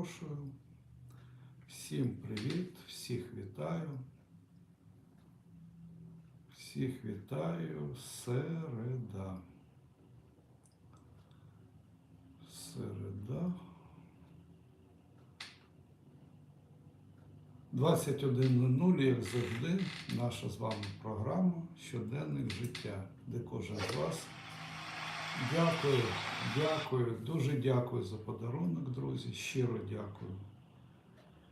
запрошую. Всім привіт, всіх вітаю. Всіх вітаю. Середа. Середа. 21.00, як завжди, наша з вами програма Щоденник життя, де кожен з вас. Дякую, дякую, дуже дякую за подарунок, друзі. Щиро дякую.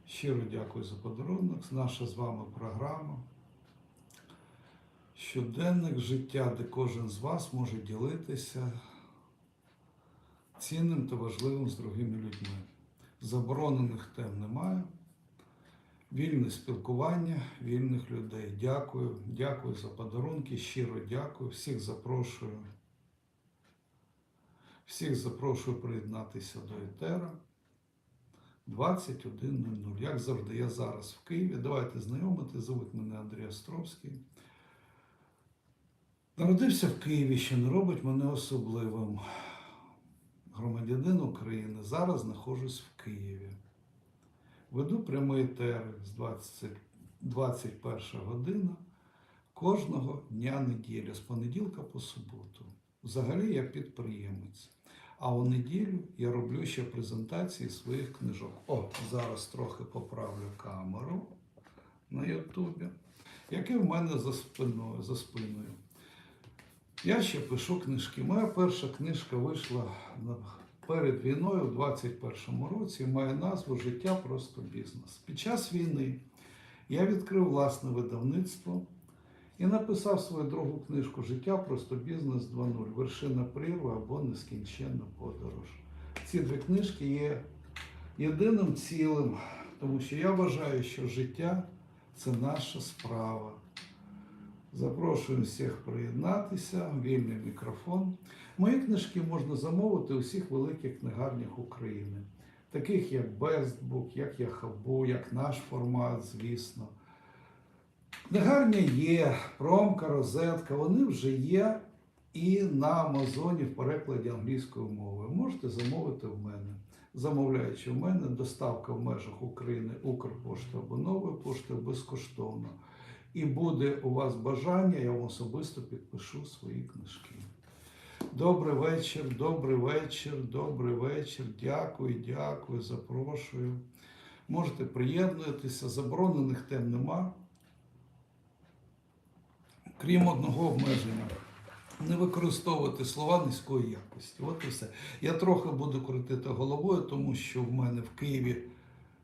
Щиро дякую за подарунок. Наша з вами програма. Щоденник життя, де кожен з вас може ділитися цінним та важливим з другими людьми. Заборонених тем немає. Вільне спілкування вільних людей. Дякую, дякую за подарунки, щиро дякую. Всіх запрошую. Всіх запрошую приєднатися до Етера 21.00. Як завжди, я зараз в Києві. Давайте знайомити. Зовуть мене Андрій Островський. Народився в Києві, що не робить мене особливим. Громадянин України. Зараз знаходжусь в Києві. Веду прямий етер з 20, 21 година кожного дня неділі, з понеділка по суботу. Взагалі я підприємець. А у неділю я роблю ще презентації своїх книжок. О, зараз трохи поправлю камеру на Ютубі, яке в мене за спиною. За спиною. Я ще пишу книжки. Моя перша книжка вийшла перед війною у 21-му році і має назву Життя просто бізнес. Під час війни я відкрив власне видавництво і написав свою другу книжку Життя просто бізнес 2.0. Вершина прірви або нескінченна подорож. Ці дві книжки є єдиним цілим, тому що я вважаю, що життя це наша справа. Запрошую всіх приєднатися, вільний мікрофон. Мої книжки можна замовити у всіх великих книгарнях України, таких як Bestbook, як Яхабу, як наш формат, звісно. Книгарня є, промка, розетка, вони вже є і на Амазоні в перекладі англійською мовою. Можете замовити в мене. Замовляючи в мене, доставка в межах України Укрпошти або нової пошти безкоштовно. І буде у вас бажання, я вам особисто підпишу свої книжки. Добрий вечір, добрий вечір, добрий вечір. Дякую, дякую, запрошую. Можете приєднуватися, заборонених тем нема. Крім одного обмеження. Не використовувати слова низької якості. От і все. Я трохи буду крутити головою, тому що в мене в Києві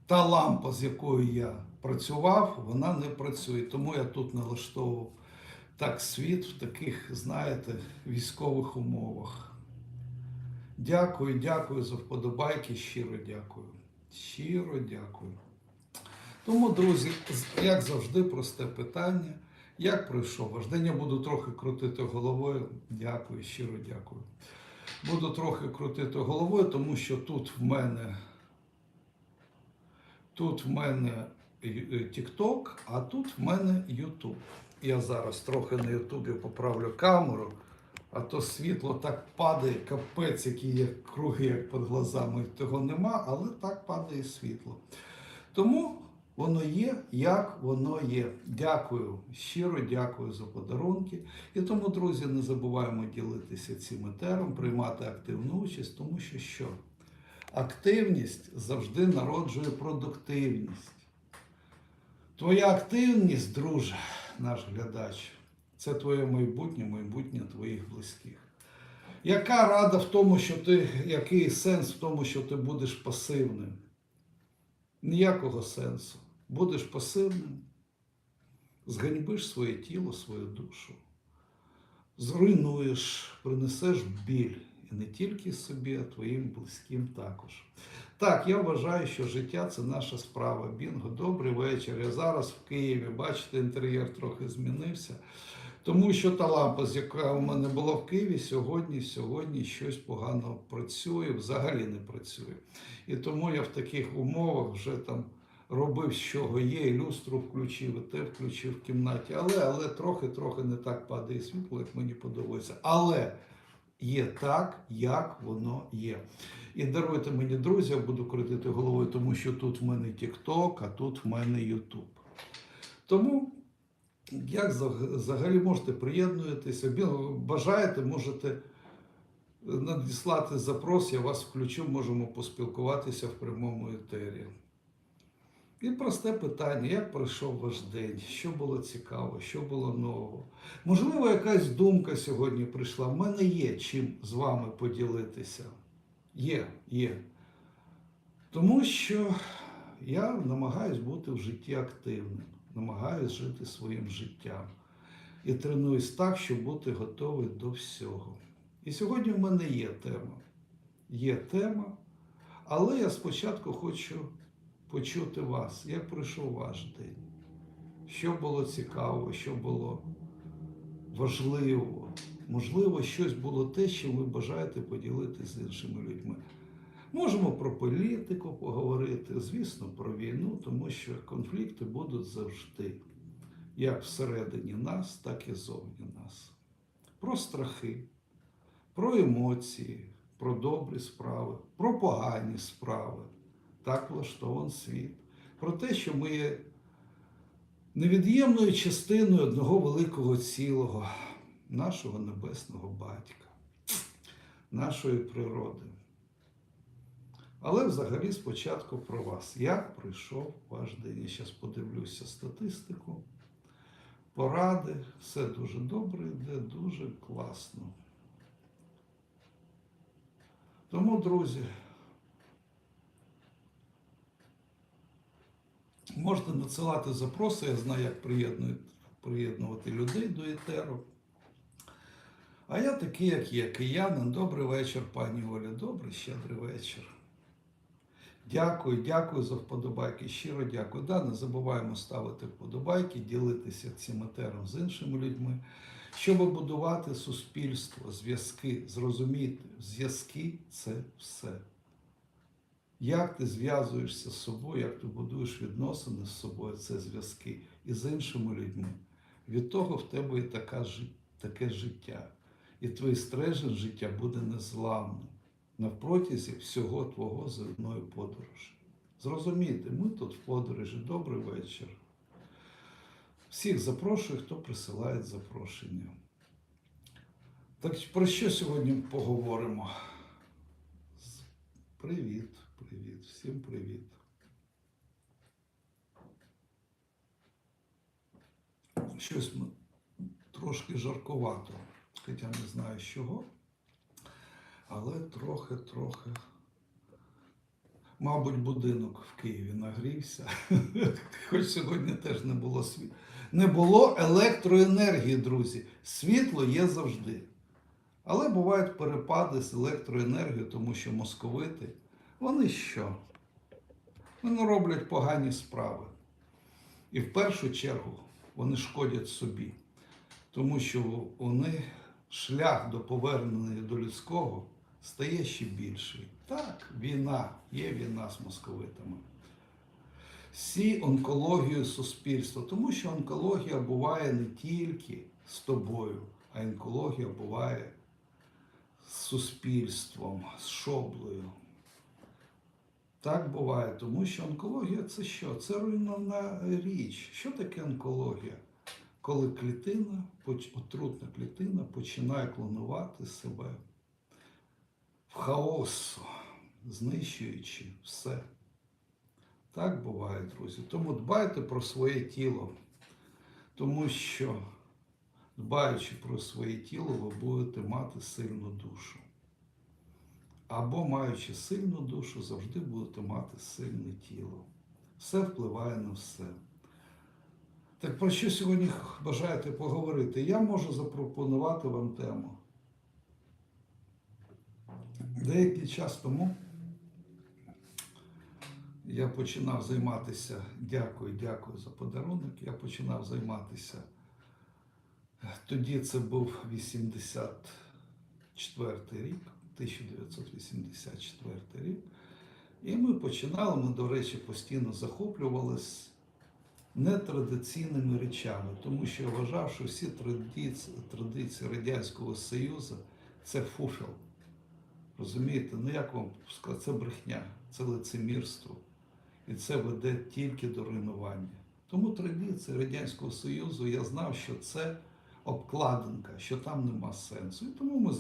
та лампа, з якою я працював, вона не працює. Тому я тут налаштовував так світ в таких, знаєте, військових умовах. Дякую, дякую за вподобайки, щиро дякую. Щиро дякую. Тому, друзі, як завжди, просте питання. Як пройшов ваш день? Я буду трохи крутити головою. Дякую, щиро дякую. Буду трохи крутити головою, тому що тут в мене Тут в мене TikTok, а тут в мене YouTube. Я зараз трохи на Ютубі поправлю камеру, а то світло так падає, капець, які є круги як під глазами, того нема, але так падає світло. Тому воно є, як воно є. Дякую, щиро дякую за подарунки. І тому, друзі, не забуваємо ділитися цим етером, приймати активну участь, тому що що? Активність завжди народжує продуктивність. Твоя активність, друже, наш глядач, це твоє майбутнє, майбутнє твоїх близьких. Яка рада в тому, що ти, який сенс в тому, що ти будеш пасивним? Ніякого сенсу. Будеш пасивним, зганьбиш своє тіло, свою душу, зруйнуєш, принесеш біль. І не тільки собі, а твоїм близьким також. Так, я вважаю, що життя це наша справа. Бінго, добрий вечір. Я зараз в Києві. Бачите, інтер'єр трохи змінився. Тому що та лампа, з яка у мене була в Києві, сьогодні, сьогодні щось погано працює, взагалі не працює. І тому я в таких умовах вже там робив, з чого є, і люстру включив, і те включив в кімнаті. Але, але трохи-трохи не так падає світло, як мені подобається. Але є так, як воно є. І даруйте мені, друзі, я буду крутити головою, тому що тут в мене TikTok, а тут в мене YouTube. Тому, як взагалі можете приєднуєтеся, бажаєте, можете надіслати запрос, я вас включу, можемо поспілкуватися в прямому етері. І просте питання: як пройшов ваш день? Що було цікаво, що було нового? Можливо, якась думка сьогодні прийшла. В мене є чим з вами поділитися. Є, є. Тому що я намагаюсь бути в житті активним, намагаюсь жити своїм життям і тренуюсь так, щоб бути готовий до всього. І сьогодні в мене є тема. Є тема, але я спочатку хочу почути вас, як пройшов ваш день, що було цікаво, що було важливо. Можливо, щось було те, що ви бажаєте поділитися з іншими людьми. Можемо про політику поговорити, звісно, про війну, тому що конфлікти будуть завжди, як всередині нас, так і зовні нас. Про страхи, про емоції, про добрі справи, про погані справи. Так влаштован світ. Про те, що ми є невід'ємною частиною одного великого цілого, нашого небесного батька, нашої природи. Але взагалі спочатку про вас. Як пройшов ваш день? Я зараз подивлюся статистику, поради. Все дуже добре йде, дуже класно. Тому, друзі, можете надсилати запроси, я знаю, як приєднувати людей до етеру. А я такий, як є, киянин. Добрий вечір, пані Оля. Добрий щедрий вечір. Дякую, дякую за вподобайки. Щиро дякую. Да, не забуваємо ставити вподобайки, ділитися цим етером з іншими людьми, щоб будувати суспільство, зв'язки, зрозуміти, зв'язки це все. Як ти зв'язуєшся з собою, як ти будуєш відносини з собою, це зв'язки і з іншими людьми. Від того в тебе і така, таке життя. І твій стрежень життя буде незламним на протязі всього твого земної подорожі. Зрозумійте, ми тут в подорожі. Добрий вечір. Всіх запрошую, хто присилає запрошення. Так про що сьогодні поговоримо? Привіт, привіт, всім привіт. Щось трошки жаркувато, хоча не знаю з чого, але трохи-трохи. Мабуть, будинок в Києві нагрівся, хоч сьогодні теж не було світ. Не було електроенергії, друзі. Світло є завжди. Але бувають перепади з електроенергією, тому що московити, вони що? Вони роблять погані справи. І в першу чергу вони шкодять собі, тому що вони шлях до повернення до людського стає ще більший. Так, війна, є війна з московитами. Всі онкологію суспільства, тому що онкологія буває не тільки з тобою, а онкологія буває з суспільством, з шоблею. Так буває, тому що онкологія це що? Це руйнівна річ. Що таке онкологія? Коли клітина, отрутна клітина починає клонувати себе в хаосу, знищуючи все. Так буває, друзі. Тому дбайте про своє тіло, тому що, дбаючи про своє тіло, ви будете мати сильну душу. Або маючи сильну душу, завжди будете мати сильне тіло. Все впливає на все. Так про що сьогодні бажаєте поговорити? Я можу запропонувати вам тему. Деякий час тому я починав займатися, дякую, дякую за подарунок. Я починав займатися. Тоді це був 84 рік, 1984 рік. І ми починали, ми, до речі, постійно захоплювалися нетрадиційними речами, тому що я вважав, що всі традиції, традиції Радянського Союзу це фуфел. Розумієте? Ну як вам сказати, це брехня, це лицемірство. І це веде тільки до руйнування. Тому традиції Радянського Союзу я знав, що це обкладинка, що там нема сенсу. І тому ми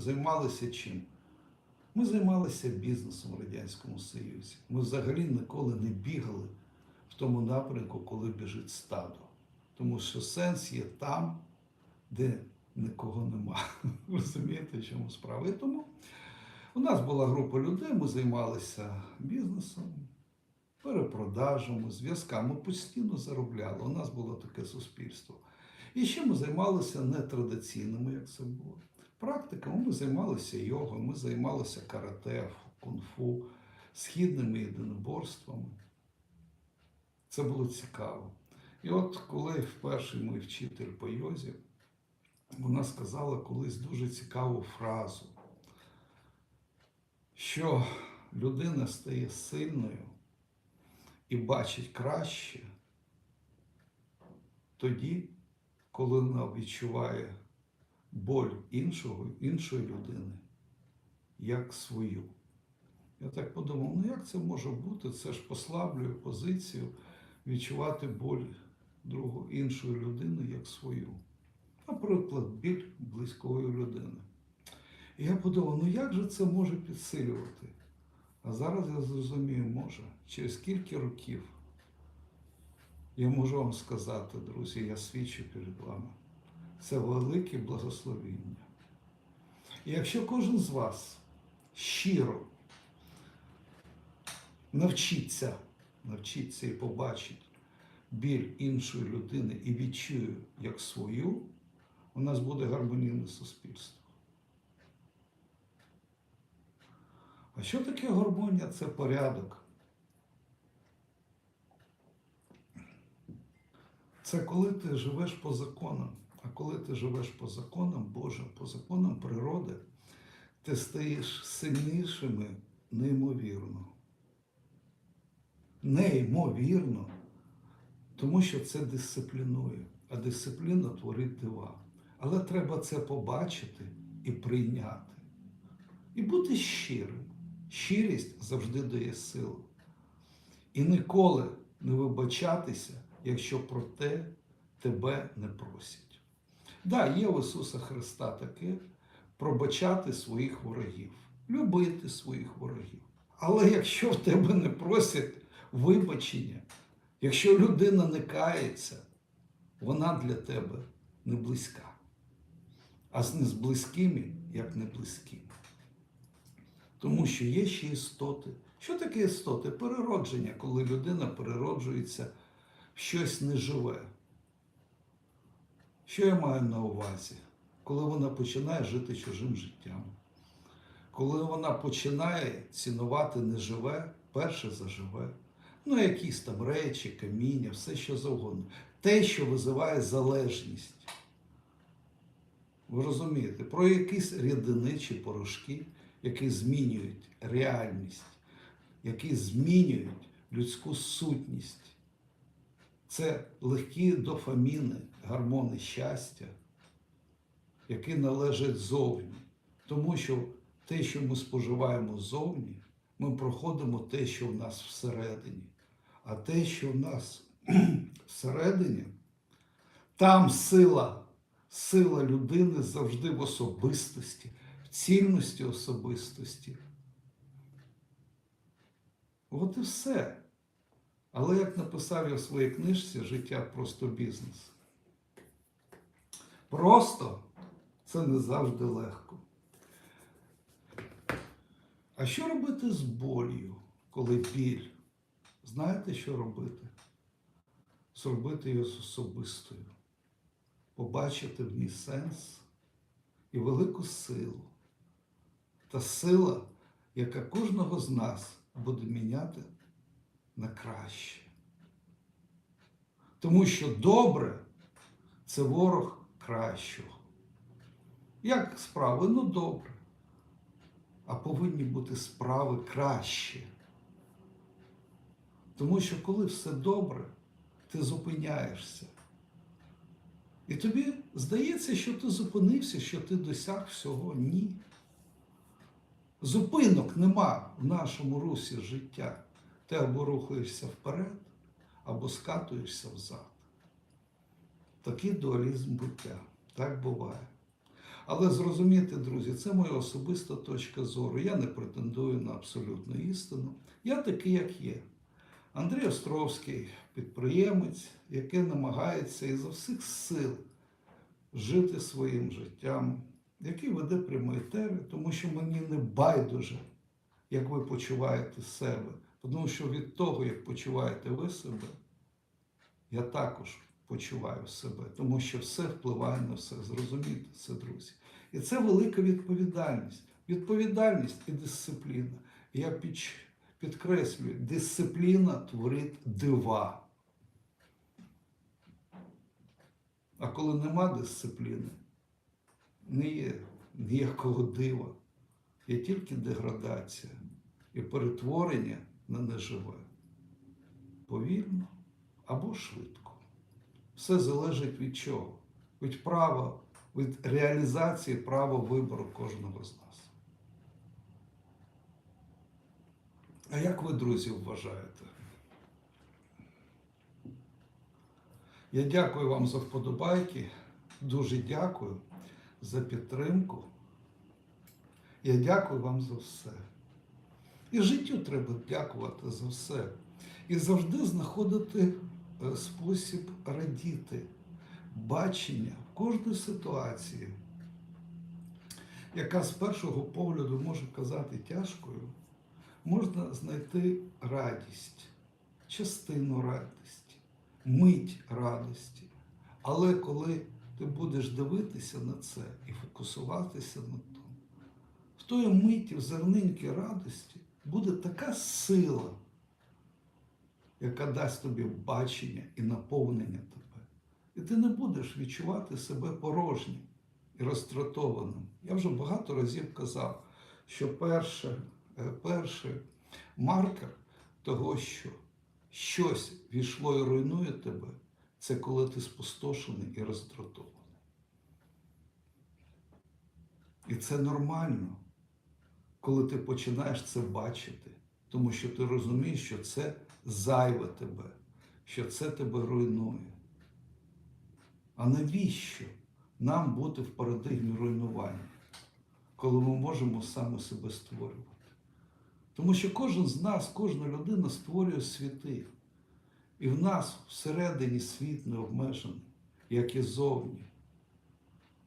займалися чим? Ми займалися бізнесом в Радянському Союзі. Ми взагалі ніколи не бігали в тому напрямку, коли біжить стадо. Тому що сенс є там, де нікого нема. Розумієте, чому справа? І тому у нас була група людей, ми займалися бізнесом, перепродажами, зв'язками. Ми постійно заробляли. У нас було таке суспільство. І ще ми займалися нетрадиційними, як це було. Практиками ми займалися йогою, ми займалися карате, кунг-фу, східними єдиноборствами. Це було цікаво. І от коли вперше мій вчитель по йозі, вона сказала колись дуже цікаву фразу, що людина стає сильною і бачить краще тоді, коли вона відчуває боль іншого, іншої людини як свою. Я так подумав, ну як це може бути? Це ж послаблює позицію відчувати боль другу іншої людини як свою. Наприклад, біль близької людини. І я подумав, ну як же це може підсилювати? А зараз я зрозумію, може, через кілька років я можу вам сказати, друзі, я свідчу перед вами. Це велике благословіння. І якщо кожен з вас щиро навчиться, навчиться і побачить біль іншої людини і відчує як свою, у нас буде гармонійне суспільство. А що таке гармонія? Це порядок. Це коли ти живеш по законам. А коли ти живеш по законам Божим, по законам природи, ти стаєш сильнішими неймовірно. Неймовірно. Тому що це дисциплінує, а дисципліна творить дива. Але треба це побачити і прийняти. І бути щирим. Щирість завжди дає силу. І ніколи не вибачатися, якщо про те тебе не просять. Да, є в Ісуса Христа таке пробачати своїх ворогів, любити своїх ворогів. Але якщо в тебе не просять вибачення, якщо людина не кається, вона для тебе не близька. А з незблизькими, як не близькі. Тому що є ще істоти. Що таке істоти? Переродження, коли людина перероджується щось неживе. Що я маю на увазі? Коли вона починає жити чужим життям, коли вона починає цінувати неживе, перше заживе, ну якісь там речі, каміння, все що завгодно. Те, що визиває залежність. Ви розумієте, про якісь рідини чи порошки, які змінюють реальність, які змінюють людську сутність. Це легкі дофаміни, гормони щастя, які належать зовні. Тому що те, що ми споживаємо зовні, ми проходимо те, що в нас всередині. А те, що в нас всередині, там сила, сила людини завжди в особистості, в цінності особистості. От і все. Але як написав я в своїй книжці Життя просто бізнес. Просто це не завжди легко. А що робити з болью, коли біль? Знаєте, що робити? Зробити її з особистою, побачити в ній сенс і велику силу. Та сила, яка кожного з нас буде міняти на краще. Тому що добре це ворог кращого. Як справи? Ну добре. А повинні бути справи краще. Тому що коли все добре, ти зупиняєшся. І тобі здається, що ти зупинився, що ти досяг всього. Ні. Зупинок нема в нашому русі життя. Ти або рухаєшся вперед, або скатуєшся взад. Такий дуалізм буття. Так буває. Але зрозуміти, друзі, це моя особиста точка зору. Я не претендую на абсолютну істину. Я такий, як є. Андрій Островський, підприємець, який намагається ізо всіх сил жити своїм життям, який веде прямі етери, тому що мені не байдуже, як ви почуваєте себе. Тому що від того, як почуваєте ви себе, я також почуваю себе, тому що все впливає на все. Зрозумійте це, друзі. І це велика відповідальність. Відповідальність і дисципліна. Я під, підкреслюю, дисципліна творить дива. А коли нема дисципліни, не є ніякого дива. Є тільки деградація і перетворення на неживе. Повільно або швидко. Все залежить від чого? Від права, від реалізації права вибору кожного з нас. А як ви, друзі, вважаєте? Я дякую вам за вподобайки. Дуже дякую за підтримку. Я дякую вам за все. І життю треба дякувати за все. І завжди знаходити е, спосіб радіти, бачення в кожній ситуації, яка з першого погляду може казати тяжкою, можна знайти радість, частину радості, мить радості. Але коли ти будеш дивитися на це і фокусуватися на тому, в тої миті, в зернинки радості буде така сила, яка дасть тобі бачення і наповнення тебе. І ти не будеш відчувати себе порожнім і розтратованим. Я вже багато разів казав, що перше, е, перший маркер того, що щось війшло і руйнує тебе, це коли ти спустошений і роздратований. І це нормально, коли ти починаєш це бачити, тому що ти розумієш, що це зайве тебе, що це тебе руйнує. А навіщо нам бути в парадигмі руйнування, коли ми можемо саме себе створювати? Тому що кожен з нас, кожна людина створює світи. І в нас всередині світ не обмежений, як і зовні.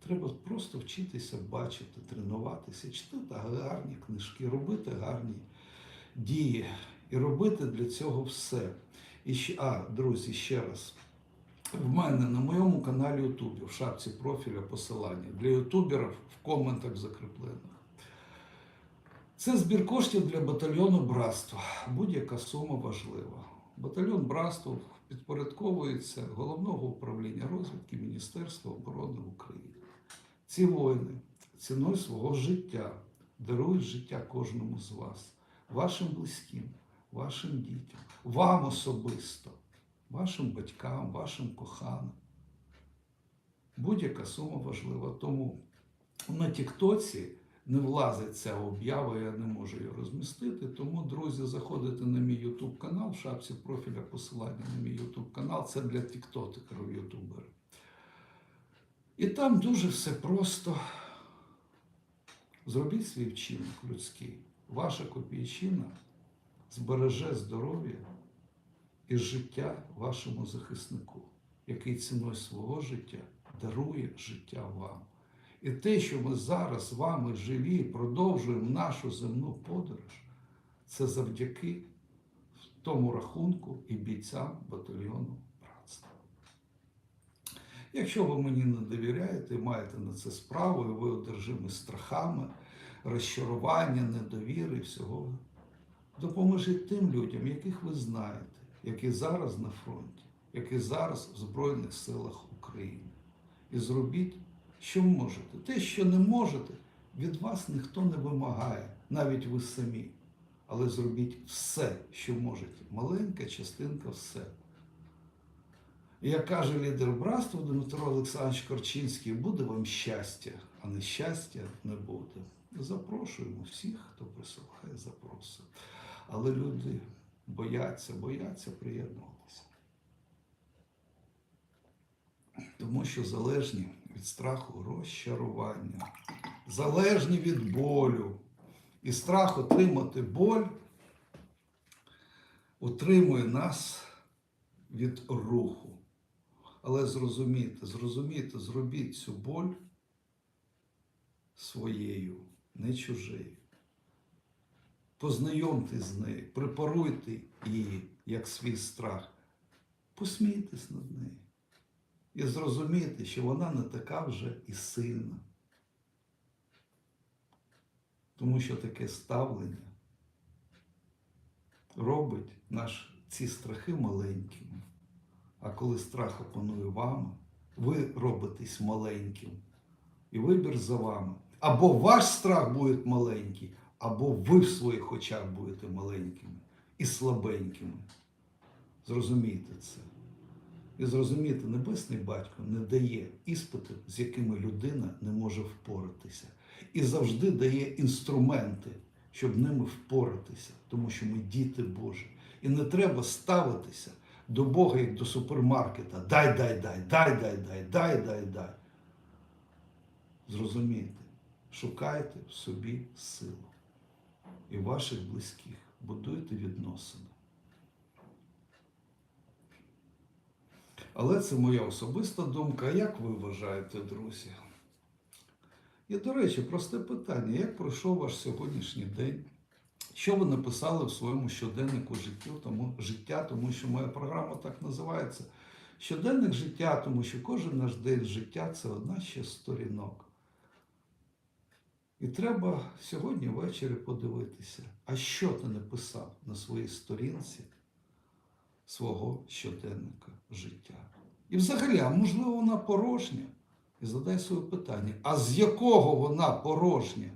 Треба просто вчитися бачити, тренуватися, читати гарні книжки, робити гарні дії і робити для цього все. І ще, а, друзі, ще раз. В мене на моєму каналі Ютубі, в шапці профіля посилання для ютуберів в коментах закріплених. Це збір коштів для батальйону братства. Будь-яка сума важлива. Батальйон братства підпорядковується головного управління розвідки Міністерства оборони України. Ці воїни ціною свого життя дарують життя кожному з вас, вашим близьким, вашим дітям, вам особисто, вашим батькам, вашим коханим. Будь-яка сума важлива. Тому на Тіктоці не влазить ця об'ява, я не можу її розмістити. Тому, друзі, заходите на мій YouTube канал, в шапці профіля посилання на мій YouTube канал. Це для тіктокерів ютуберів. І там дуже все просто. Зробіть свій вчинок людський. Ваша копійчина збереже здоров'я і життя вашому захиснику, який ціною свого життя дарує життя вам. І те, що ми зараз з вами живі, продовжуємо нашу земну подорож, це завдяки тому рахунку і бійцям батальйону. Якщо ви мені не довіряєте, маєте на це справу, і ви одержимі страхами, розчарування, недовіри і всього, допоможіть тим людям, яких ви знаєте, які зараз на фронті, які зараз в Збройних силах України. І зробіть, що можете. Те, що не можете, від вас ніхто не вимагає, навіть ви самі. Але зробіть все, що можете. Маленька частинка все. Як каже лідер братства Дмитро Олександрович Корчинський, буде вам щастя, а нещастя не буде. Запрошуємо всіх, хто присилає, запросимо. Але люди бояться, бояться приєднуватися. Тому що залежні від страху розчарування, залежні від болю. І страх отримати боль утримує нас від руху. Але зрозумійте, зрозумійте, зробіть цю боль своєю, не чужею. Познайомтесь з нею, препаруйте її, як свій страх. Посмійтесь над нею. І зрозумійте, що вона не така вже і сильна. Тому що таке ставлення робить наш, ці страхи маленькими. А коли страх опанує вами, ви робитесь маленьким. І вибір за вами. Або ваш страх буде маленький, або ви в своїх очах будете маленькими і слабенькими. Зрозумійте це. І зрозумійте, Небесний Батько не дає іспити, з якими людина не може впоратися. І завжди дає інструменти, щоб ними впоратися, тому що ми діти Божі. І не треба ставитися до Бога як до супермаркета. Дай, дай, дай, дай, дай, дай, дай, дай, дай. Зрозумійте, шукайте в собі силу і ваших близьких, будуйте відносини. Але це моя особиста думка. Як ви вважаєте, друзі? І, до речі, просте питання: як пройшов ваш сьогоднішній день? Що ви написали в своєму щоденнику життю, тому, життя, тому що моя програма так називається. Щоденник життя, тому що кожен наш день життя це одна ще сторінок. І треба сьогодні ввечері подивитися, а що ти написав на своїй сторінці свого щоденника життя. І взагалі, а можливо, вона порожня? І задай своє питання: а з якого вона порожня?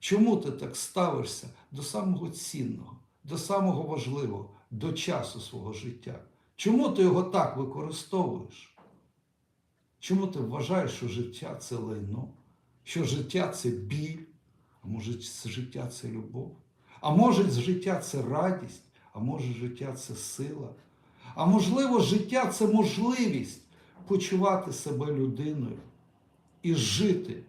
Чому ти так ставишся до самого цінного, до самого важливого, до часу свого життя? Чому ти його так використовуєш? Чому ти вважаєш, що життя це лайно, що життя це біль, а може життя це любов? А може життя це радість, а може життя це сила? А можливо, життя це можливість почувати себе людиною і жити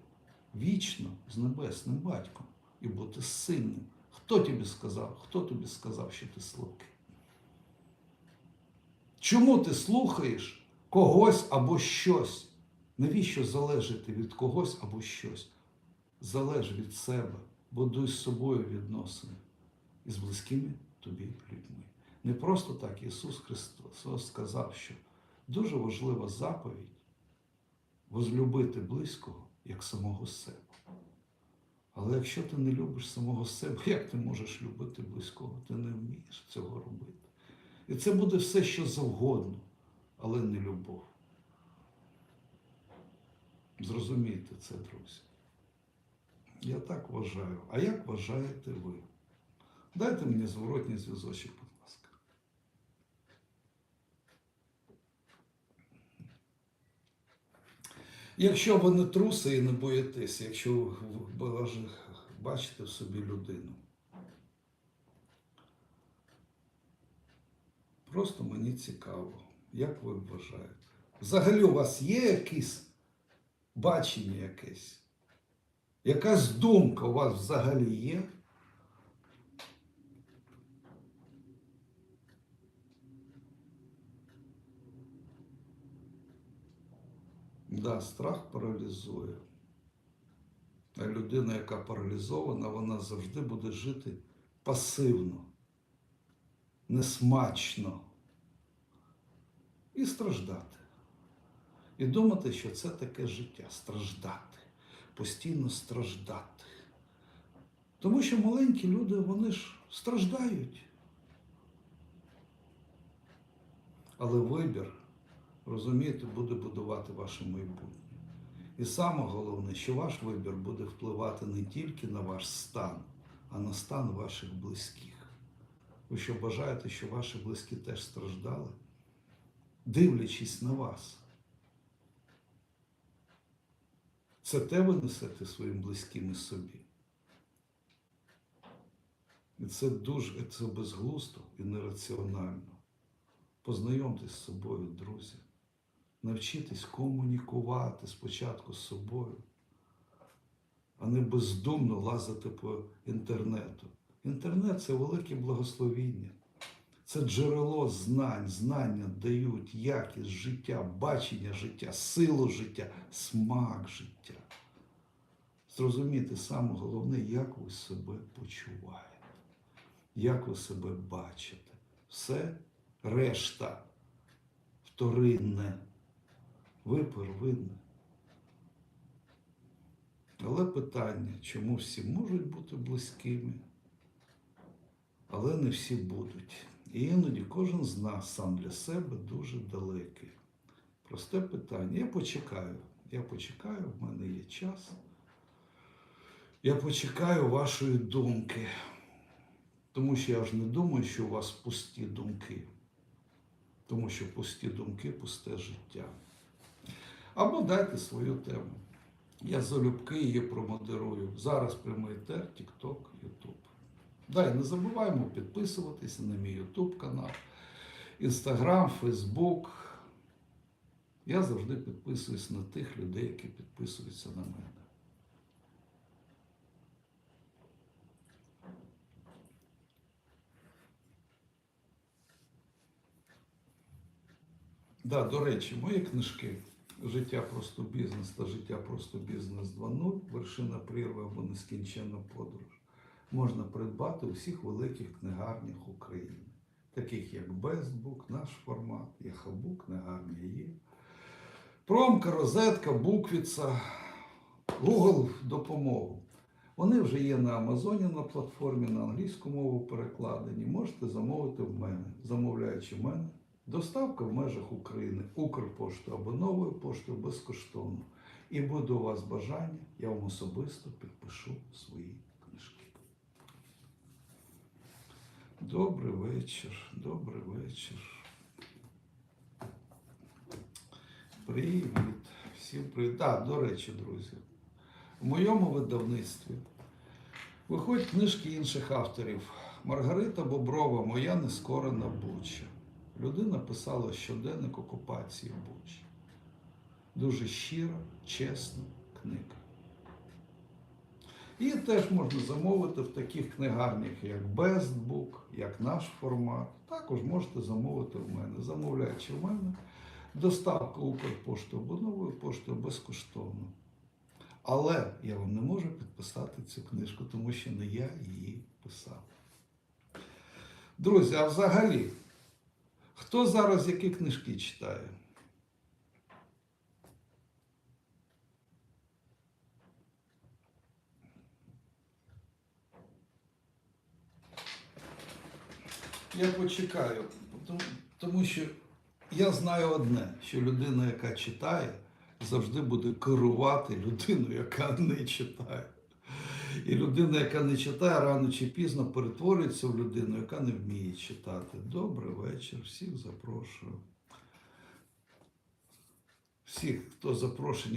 вічно з небесним батьком і бути сильним. Хто тобі сказав? Хто тобі сказав, що ти слабкий? Чому ти слухаєш когось або щось? Навіщо залежати від когось або щось? Залеж від себе, будуй з собою відносини і з близькими тобі людьми. Не просто так Ісус Христос сказав, що дуже важлива заповідь возлюбити близького як самого себе. Але якщо ти не любиш самого себе, як ти можеш любити близького? Ти не вмієш цього робити. І це буде все, що завгодно, але не любов. Зрозумійте це, друзі. Я так вважаю. А як вважаєте ви? Дайте мені зворотній зв'язочок, Якщо ви не труси і не боїтеся, якщо ви бачите в собі людину. Просто мені цікаво, як ви вважаєте? Взагалі у вас є якесь бачення якесь? Якась думка у вас взагалі є? Да, страх паралізує. А людина, яка паралізована, вона завжди буде жити пасивно, несмачно і страждати. І думати, що це таке життя страждати, постійно страждати. Тому що маленькі люди, вони ж страждають. Але вибір розумієте, буде будувати ваше майбутнє. І саме головне, що ваш вибір буде впливати не тільки на ваш стан, а на стан ваших близьких. Ви що бажаєте, щоб ваші близькі теж страждали? дивлячись на вас. Це те ви несете своїм близьким і собі. І це дуже це безглуздо і нераціонально. Познайомтесь з собою, друзі. Навчитесь комунікувати спочатку з собою, а не бездумно лазити по інтернету. Інтернет це велике благословіння. Це джерело знань. Знання дають якість життя, бачення життя, силу життя, смак життя. Зрозуміти саме головне, як ви себе почуваєте, як ви себе бачите. Все решта вторинне. Ви первинне. Але питання, чому всі можуть бути близькими, але не всі будуть. І іноді кожен з нас сам для себе дуже далекий. Просте питання. Я почекаю. Я почекаю, в мене є час. Я почекаю вашої думки. Тому що я ж не думаю, що у вас пусті думки. Тому що пусті думки, пусте життя. Або дайте свою тему. Я залюбки її промодерую. Зараз прямий тер, TikTok, YouTube. Да, і не забуваємо підписуватися на мій YouTube канал, Instagram, Facebook. Я завжди підписуюсь на тих людей, які підписуються на мене. Да, до речі, мої книжки Життя просто бізнес та життя просто бізнес 2.0, вершина прірви або нескінченна подорож можна придбати у всіх великих книгарнях України, таких як Бестбук, наш формат, Яхабук, книгарня є. Промка, розетка, буквіца, Google допомогу. Вони вже є на Амазоні на платформі, на англійську мову перекладені. Можете замовити в мене, замовляючи в мене. Доставка в межах України Укрпоштою або новою поштою безкоштовно. І буде у вас бажання, я вам особисто підпишу свої книжки. Добрий вечір, добрий вечір. Привіт. Всім привіт. Так, до речі, друзі. У моєму видавництві виходять книжки інших авторів. Маргарита Боброва, моя нескорена буча. Людина писала щоденник окупації Бучі. Дуже щира, чесна книга. Її теж можна замовити в таких книгарнях, як Bestbook, як наш формат. Також можете замовити в мене. Замовляючи в мене, доставка Укрпоштою або новою поштою безкоштовно. Але я вам не можу підписати цю книжку, тому що не я її писав. Друзі, а взагалі, хто зараз які книжки читає? Я почекаю, тому, що я знаю одне, що людина, яка читає, завжди буде керувати людиною, яка не читає. І людина, яка не читає, рано чи пізно перетворюється в людину, яка не вміє читати. Добрий вечір, всіх запрошую. Всіх, хто запрошення.